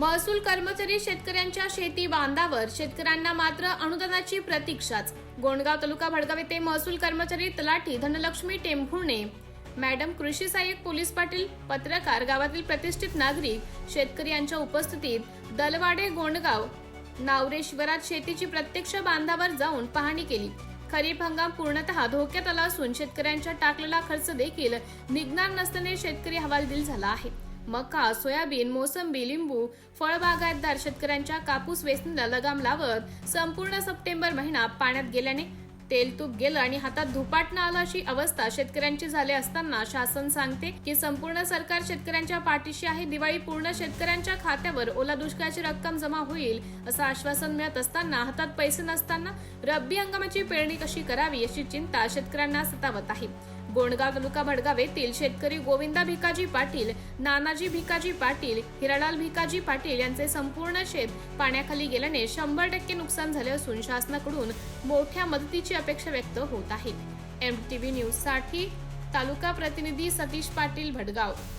महसूल कर्मचारी शेतकऱ्यांच्या शेती बांधावर शेतकऱ्यांना मात्र अनुदानाची प्रतीक्षाच. गोंडगाव तालुका भडगाव येथे महसूल कर्मचारी तलाठी धनलक्ष्मी टेंभुर्णे. मॅडम कृषी सहाय्यक पोलीस पाटील पत्रकार गावातील प्रतिष्ठित नागरिक शेतकरी यांच्या उपस्थितीत दलवाडे गोंडगाव नावरे शिवारात शेतीची प्रत्यक्ष बांधावर जाऊन पाहणी केली. खरीप हंगाम पूर्णतः धोक्यात आला असून शेतकऱ्यांच्या टाकलेला खर्च देखील निघणार नसल्याने शेतकरी हवालदिल झाला आहे. मका सोयाबीन मोसंबी लिंबू फळबागायतदार शेतकऱ्यांच्या कापूस वेचणीला लगाम लावत संपूर्ण सप्टेंबर महिना पाण्यात गेल्याने तेल तूप गेलं आणि हातात धुपाटणं आलं अशी अवस्था शेतकऱ्यांची झाली असताना शासन सांगते की संपूर्ण सरकार शेतकऱ्यांच्या पाठीशी आहे. दिवाळी पूर्ण शेतकऱ्यांच्या खात्यावर ओला दुष्काळाची रक्कम जमा होईल असं आश्वासन मिळत असताना हातात पैसे नसताना रब्बी हंगामाची पेरणी कशी करावी अशी चिंता शेतकऱ्यांना सतावत आहे. गोंडगाव तालुका भडगाव येथील शेतकरी गोविंदा भिकाजी पाटील नानाजी भिकाजी पाटील हिरालाल भिकाजी पाटील यांचे संपूर्ण शेत पाण्याखाली गेल्याने शंभर टक्के नुकसान झाले असून शासनाकडून मोठ्या मदतीची अपेक्षा व्यक्त होत आहे. एम टी व्ही न्यूजसाठी तालुका प्रतिनिधी सतीश पाटील भडगाव.